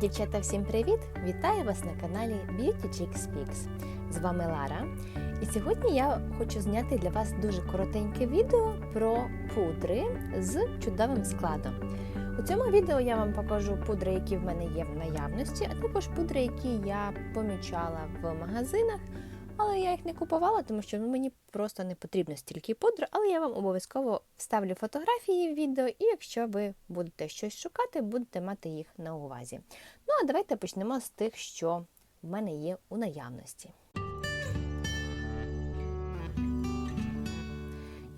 Дівчата, всім привіт! Вітаю вас на каналі Beauty Chicks Speaks. З вами Лара. І сьогодні я хочу зняти для вас дуже коротеньке відео про пудри з чудовим складом. У цьому відео я вам покажу пудри, які в мене є в наявності, а також пудри, які я помічала в магазинах. Але я їх не купувала, тому що ну, мені просто не потрібно стільки пудр, але я вам обов'язково вставлю фотографії в відео, і якщо ви будете щось шукати, будете мати їх на увазі. Ну а давайте почнемо з тих, що в мене є у наявності.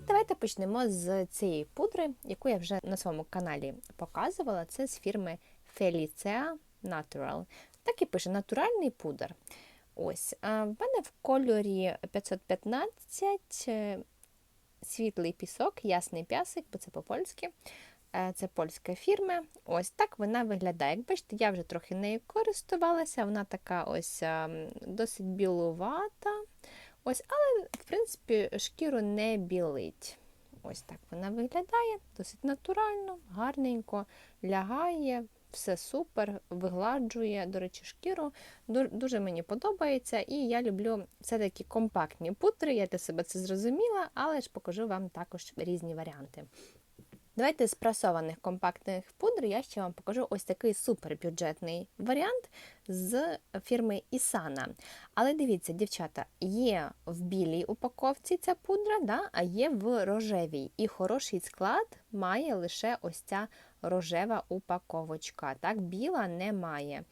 Давайте почнемо з цієї пудри, яку я вже на своєму каналі показувала. Це з фірми Felicea Natural. Так і пише натуральний пудр. Ось, в мене в кольорі 515 е, світлий пісок, ясний пясик, бо це по-польськи. Е, це польська фірма. Ось так вона виглядає. Як бачите, я вже трохи нею користувалася, вона така ось досить білувата. Ось, Але, в принципі, шкіру не білить. Ось так вона виглядає, досить натурально, гарненько лягає, все супер, вигладжує, до речі, шкіру. Дуже мені подобається, і я люблю все-таки компактні пудри, я для себе це зрозуміла, але ж покажу вам також різні варіанти. Давайте з прасованих компактних пудр я ще вам покажу ось такий супербюджетний варіант з фірми Isana. Але дивіться, дівчата, є в білій упаковці ця пудра, да, а є в рожевій. І хороший склад має лише ось ця рожева упаковочка. Так, Біла немає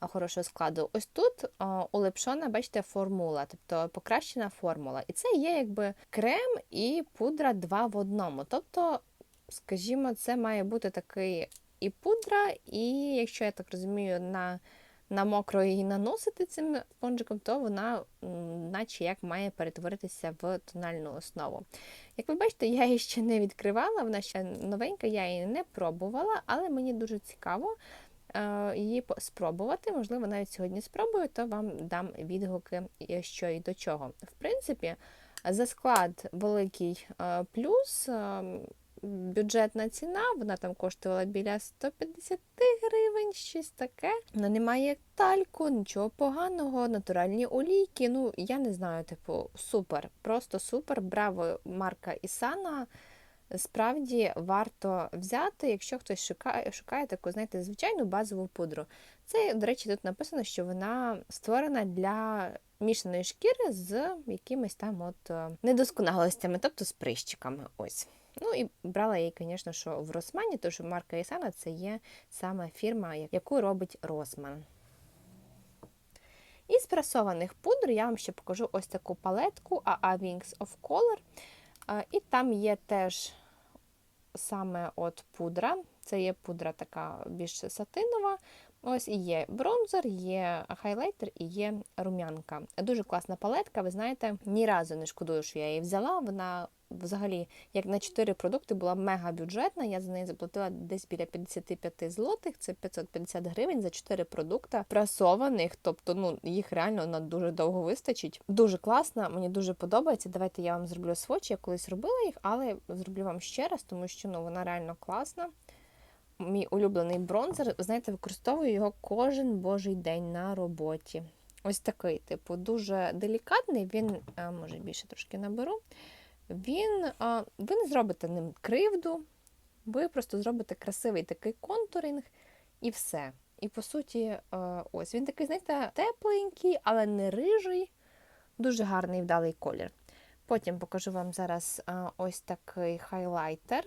хорошого складу. Ось тут о, улепшена, бачите, формула, тобто покращена формула. І це є якби крем і пудра два в одному. Тобто скажімо, це має бути такий і пудра, і якщо я так розумію, на на мокро її наносити цим спонжиком, то вона, наче як має перетворитися в тональну основу. Як ви бачите, я її ще не відкривала, вона ще новенька, я її не пробувала, але мені дуже цікаво е, її спробувати. Можливо, навіть сьогодні спробую, то вам дам відгуки, що і до чого. В принципі, за склад великий е, плюс. Бюджетна ціна, вона там коштувала біля 150 гривень, щось таке. Вона не має тальку, нічого поганого, натуральні олійки. Ну, я не знаю, типу, супер, просто супер. Браво, марка Ісана. Справді варто взяти, якщо хтось шукає шукає таку, знаєте, звичайну базову пудру. Це, до речі, тут написано, що вона створена для мішаної шкіри з якимись там от е, недосконалостями, тобто з прищиками. Ось. Ну і брала її, звісно, що в Росмані, тому що марка Ісана це є саме фірма, яку робить Росман. Із прасованих пудр я вам ще покажу ось таку палетку AA Wings of Color. І там є теж саме от пудра. Це є пудра така більш сатинова. Ось і є бронзер, є хайлайтер і є рум'янка. Дуже класна палетка, ви знаєте, ні разу не шкодую, що я її взяла. Вона взагалі, як на 4 продукти, була мега бюджетна. Я за неї заплатила десь біля 55 злотих, це 550 гривень за 4 продукти прасованих. Тобто, ну їх реально на дуже довго вистачить. Дуже класна, мені дуже подобається. Давайте я вам зроблю свочі. Я колись робила їх, але зроблю вам ще раз, тому що ну вона реально класна. Мій улюблений бронзер, знаєте, використовую його кожен божий день на роботі. Ось такий, типу, дуже делікатний, він, може, більше трошки наберу він, ви не зробите ним кривду, ви просто зробите красивий такий контуринг і все. І по суті, ось він такий, знаєте, тепленький, але не рижий, дуже гарний вдалий колір. Потім покажу вам зараз ось такий хайлайтер.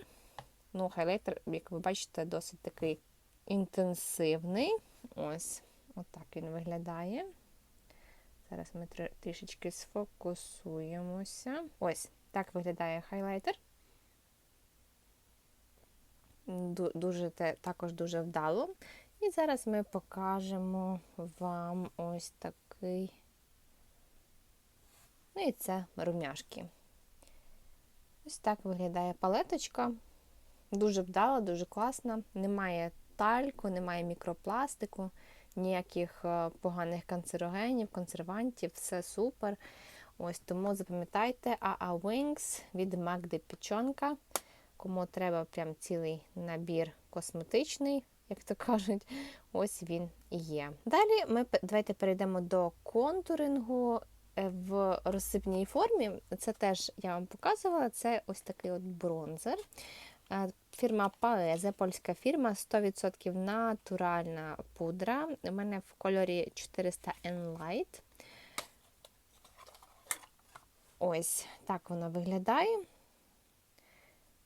Ну, хайлайтер, як ви бачите, досить такий інтенсивний. Ось, отак він виглядає. Зараз ми трішечки сфокусуємося. Ось. Так виглядає хайлайтер. Дуже, Також дуже вдало. І зараз ми покажемо вам ось такий. Ну і це румяшки. Ось так виглядає палеточка. Дуже вдала, дуже класна. Немає тальку, немає мікропластику, ніяких е, поганих канцерогенів, консервантів, все супер. Ось Тому запам'ятайте AA Wings від Магди Пічонка. Кому треба прям цілий набір косметичний, як то кажуть, ось він і є. Далі ми давайте перейдемо до контурингу е, в розсипній формі. Це теж я вам показувала. Це ось такий от бронзер. Е, Фірма Paese, польська фірма, 100% натуральна пудра. У мене в кольорі 400 Enlight. Light. Ось так воно виглядає.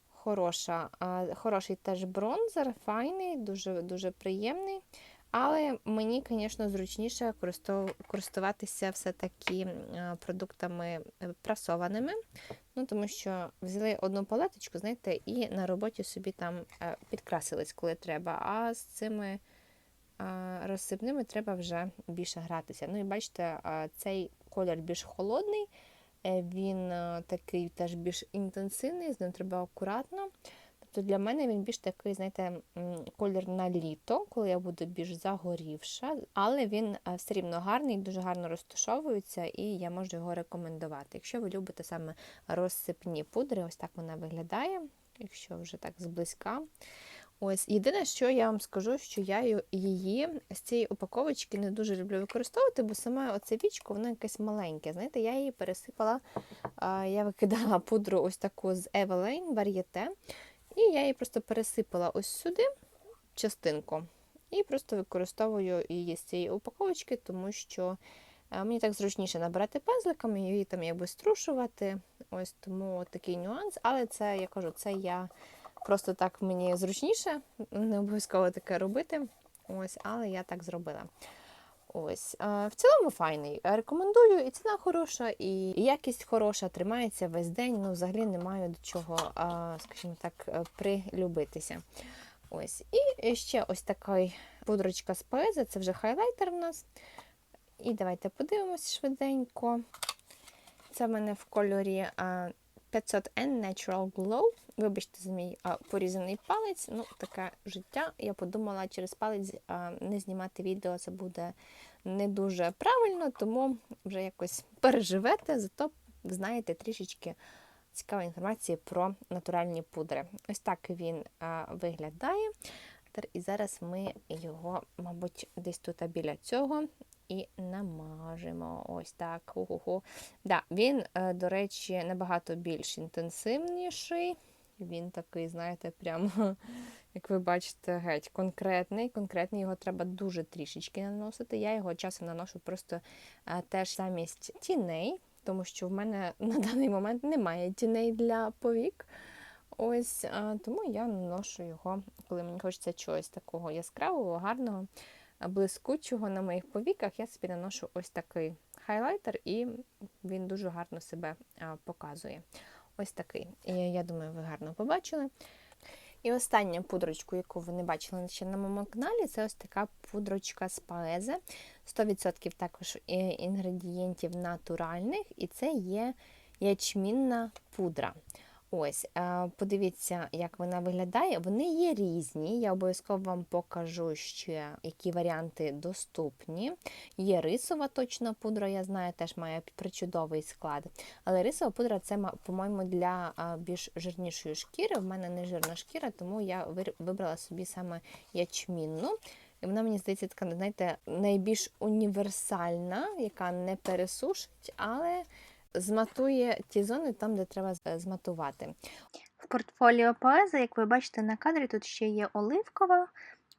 Хороша, хороший теж бронзер, файний, дуже, дуже приємний. Але мені, звісно, зручніше користуватися все-таки продуктами е, прасованими. Ну, тому що взяли одну палеточку, знаєте, і на роботі собі там е, підкрасились, коли треба. А з цими розсипними треба вже більше гратися. Ну і бачите, цей колір більш холодний, е, він такий теж більш інтенсивний, з ним треба акуратно. Тобто для мене він більш такий, знаєте, колір на літо, коли я буду більш загорівша, але він е, все рівно гарний, дуже гарно розташовується, і я можу його рекомендувати. Якщо ви любите саме розсипні пудри, ось так вона виглядає, якщо вже так зблизька. Ось єдине, що я вам скажу, що я її з цієї упаковочки не дуже люблю використовувати, бо саме оце вічко, воно якесь маленьке. Знаєте, я її пересипала, я викидала пудру ось таку з Eveline Varieté, і я її просто пересипала ось сюди частинку. І просто використовую її з цієї упаковочки, тому що е, мені так зручніше набирати пензликами, її там якби струшувати. Ось тому такий нюанс. Але це, я кажу, це я просто так мені зручніше, не обов'язково таке робити. Ось, але я так зробила. Ось, в цілому файний. Е, Рекомендую, і ціна хороша, і якість хороша, тримається весь день. Ну, взагалі не маю до чого, скажімо так, е, прилюбитися. Ось. І ще ось така пудрочка з Поеза, це вже хайлайтер в нас. І давайте подивимось швиденько. Це в мене в кольорі 500N Natural Glow. Вибачте за мій а, порізаний палець. Ну, таке життя. Я подумала, через палець а, не знімати відео це буде не дуже правильно, тому вже якось переживете, зато знаєте трішечки цікавої інформації про натуральні пудри. Ось так він а, виглядає. Тер- І зараз ми його, мабуть, десь тут біля цього і намажемо. Ось так. Ху-ху-ху. Да, він, е, до речі, набагато більш інтенсивніший. Він такий, знаєте, прям, як ви бачите, геть конкретний. Конкретний його треба дуже трішечки наносити. Я його часом наношу просто е, теж замість тіней, тому що в мене на даний момент немає тіней для повік. Ось тому я наношу його, коли мені хочеться чогось такого яскравого, гарного, блискучого на моїх повіках. Я собі наношу ось такий хайлайтер, і він дуже гарно себе показує. Ось такий. І я думаю, ви гарно побачили. І остання пудрочку, яку ви не бачили ще на моєму каналі, це ось така пудрочка з Paese. 100% також е, інгредієнтів натуральних, і це є ячмінна пудра. Ось, подивіться, як вона виглядає. Вони є різні. Я обов'язково вам покажу ще, які варіанти доступні. Є рисова точна пудра, я знаю, теж має причудовий склад. Але рисова пудра це, по-моєму, для більш жирнішої шкіри. В мене не жирна шкіра, тому я вибрала собі саме ячмінну. І вона, мені здається, така, знаєте, найбільш універсальна, яка не пересушить, але зматує ті зони там, де треба зматувати. В портфоліо Поеза, як ви бачите на кадрі, тут ще є оливкова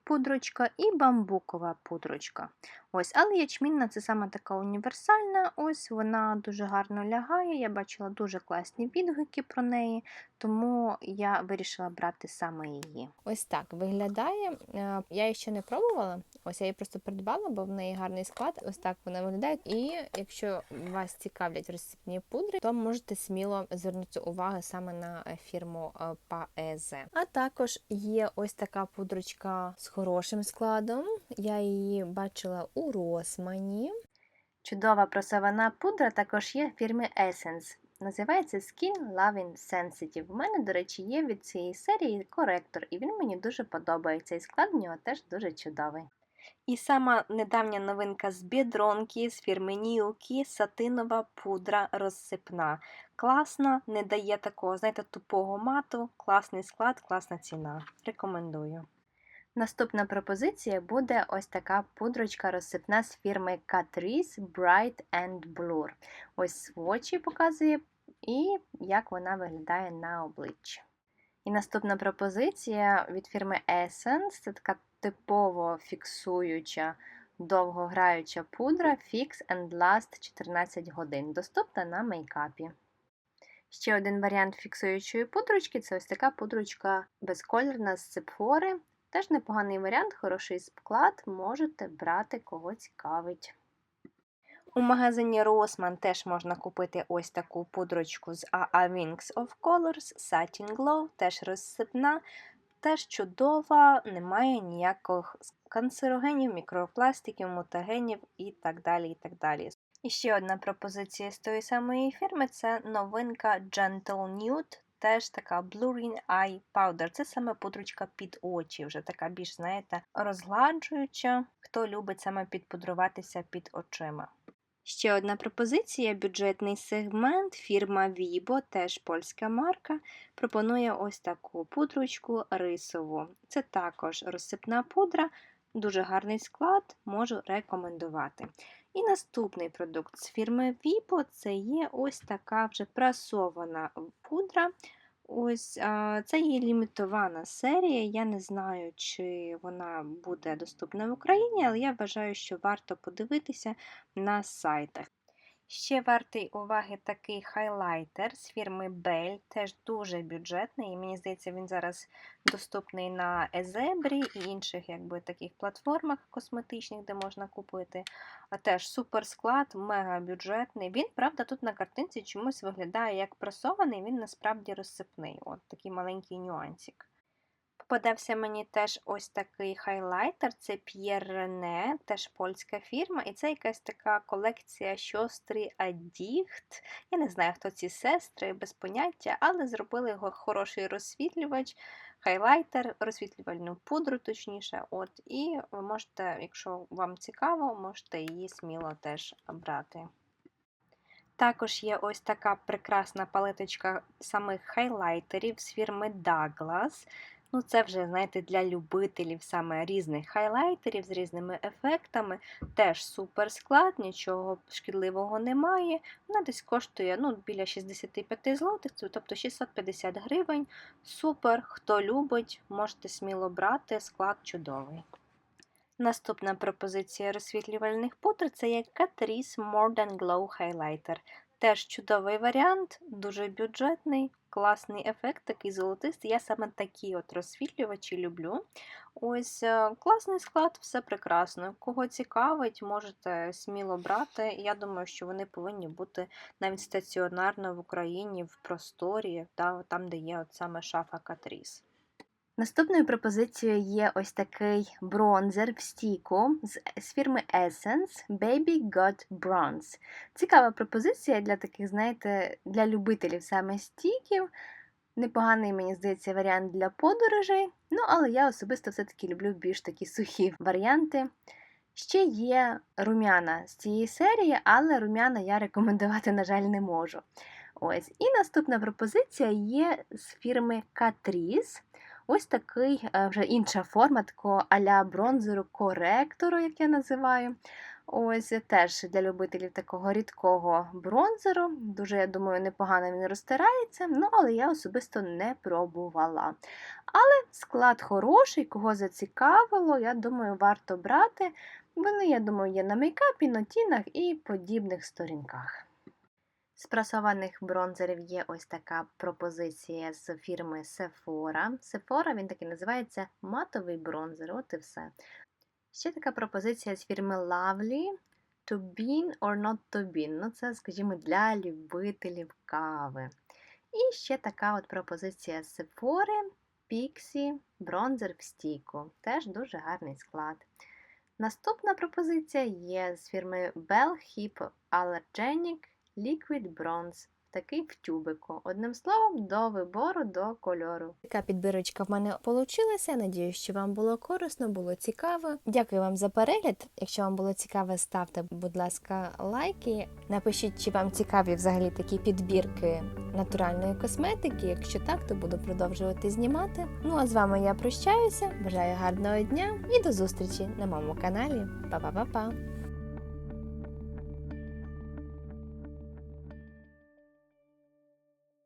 пудрочка і бамбукова пудрочка. Ось, але ячмінна це саме така універсальна. Ось вона дуже гарно лягає. Я бачила дуже класні відгуки про неї, тому я вирішила брати саме її. Ось так виглядає. Е, Я її ще не пробувала. Ось я її просто придбала, бо в неї гарний склад. Ось так вона виглядає. І якщо вас цікавлять розсипні пудри, то можете сміло звернути увагу саме на е, фірму е, Paese. А також є ось така пудрочка з хорошим складом. Я її бачила у Росмані. Чудова просована пудра також є в фірмі Essence. Називається Skin Loving Sensitive. У мене, до речі, є від цієї серії коректор, і він мені дуже подобається. І склад в нього теж дуже чудовий. І сама недавня новинка з бідронки з фірми Нілкі сатинова пудра розсипна. Класна, не дає такого, знаєте, тупого мату, класний склад, класна ціна. Рекомендую. Наступна пропозиція буде ось така пудрочка розсипна з фірми Catrice Bright and Blur. Ось свочі показує і як вона виглядає на обличчі. І наступна пропозиція від фірми Essence це така типово фіксуюча, довгограюча пудра Fix and Last 14 годин, доступна на мейкапі. Ще один варіант фіксуючої пудрочки це ось така пудрочка безкольорна з цепфори. Теж непоганий варіант, хороший склад, можете брати, кого цікавить. У магазині Rossmann теж можна купити ось таку пудрочку з AA Wings of Colors Satin Glow, теж розсипна, теж чудова, немає ніяких канцерогенів, мікропластиків, мутагенів і так далі. І так далі. І ще одна пропозиція з тої самої фірми це новинка Gentle Nude, теж така Blurring Eye Powder. Це саме пудрочка під очі, вже така більш, знаєте, розгладжуюча, хто любить саме підпудруватися під очима. Ще одна пропозиція бюджетний сегмент, фірма Vibo, теж польська марка, пропонує ось таку пудрочку рисову. Це також розсипна пудра, дуже гарний склад, можу рекомендувати. І наступний продукт з фірми Vibo це є ось така вже прасована пудра. Ось Це є лімітована серія. Я не знаю, чи вона буде доступна в Україні, але я вважаю, що варто подивитися на сайтах. Ще вартий уваги такий хайлайтер з фірми Bell, теж дуже бюджетний, і мені здається, він зараз доступний на Езебрі і інших якби, таких платформах косметичних, де можна купити. А теж супер склад, мега бюджетний. Він, правда, тут на картинці чомусь виглядає як пресований, він насправді розсипний. От такий маленький нюансик. Попадався мені теж ось такий хайлайтер, це Pierre René, теж польська фірма, і це якась така колекція шостри Адіхт. Я не знаю, хто ці сестри, без поняття, але зробили його хороший розсвітлювач, хайлайтер, розсвітлювальну пудру, точніше. От, І ви можете, якщо вам цікаво, можете її сміло теж брати. Також є ось така прекрасна палеточка самих хайлайтерів з фірми Douglas. Ну, це вже, знаєте, для любителів саме різних хайлайтерів з різними ефектами. Теж супер склад, нічого шкідливого немає. Вона десь коштує ну, біля 65 злотих, тобто 650 гривень. Супер, хто любить, можете сміло брати, склад чудовий. Наступна пропозиція розсвітлювальних пудр це є Catrice More Than Glow Highlighter. Теж чудовий варіант, дуже бюджетний, класний ефект, такий золотистий. Я саме такі от розсвітлювачі люблю. Ось е, класний склад, все прекрасно. Кого цікавить, можете сміло брати. Я думаю, що вони повинні бути навіть стаціонарно в Україні, в просторі, там, де є от саме шафа Катріс. Наступною пропозицією є ось такий бронзер в стійку з, фірми Essence Baby Got Bronze. Цікава пропозиція для таких, знаєте, для любителів саме стійків. Непоганий, мені здається, варіант для подорожей. Ну, але я особисто все-таки люблю більш такі сухі варіанти. Ще є рум'яна з цієї серії, але рум'яна я рекомендувати, на жаль, не можу. Ось. І наступна пропозиція є з фірми Catrice. Ось такий е, вже інша форма такого а-ля бронзеру коректору, як я називаю. Ось теж для любителів такого рідкого бронзеру. Дуже, я думаю, непогано він розтирається, ну, але я особисто не пробувала. Але склад хороший, кого зацікавило, я думаю, варто брати. Вони, я думаю, є на мейкапі, нотінах і подібних сторінках. З прасованих бронзерів є ось така пропозиція з фірми Sephora. Sephora, він таки називається матовий бронзер, от і все. Ще така пропозиція з фірми Lovely To Bean or Not To Bean. Ну, це, скажімо, для любителів кави. І ще така от пропозиція з Sephora Pixie бронзер в стійку. Теж дуже гарний склад. Наступна пропозиція є з фірми Bell Hip Allergenic Liquid Bronze такий в тюбику. Одним словом, до вибору, до кольору. Така підбірочка в мене вийшла. Надіюсь, що вам було корисно, було цікаво. Дякую вам за перегляд. Якщо вам було цікаво, ставте, будь ласка, лайки. Напишіть, чи вам цікаві взагалі такі підбірки натуральної косметики. Якщо так, то буду продовжувати знімати. Ну а з вами я прощаюся. Бажаю гарного дня і до зустрічі на моєму каналі. Па-па-па-па!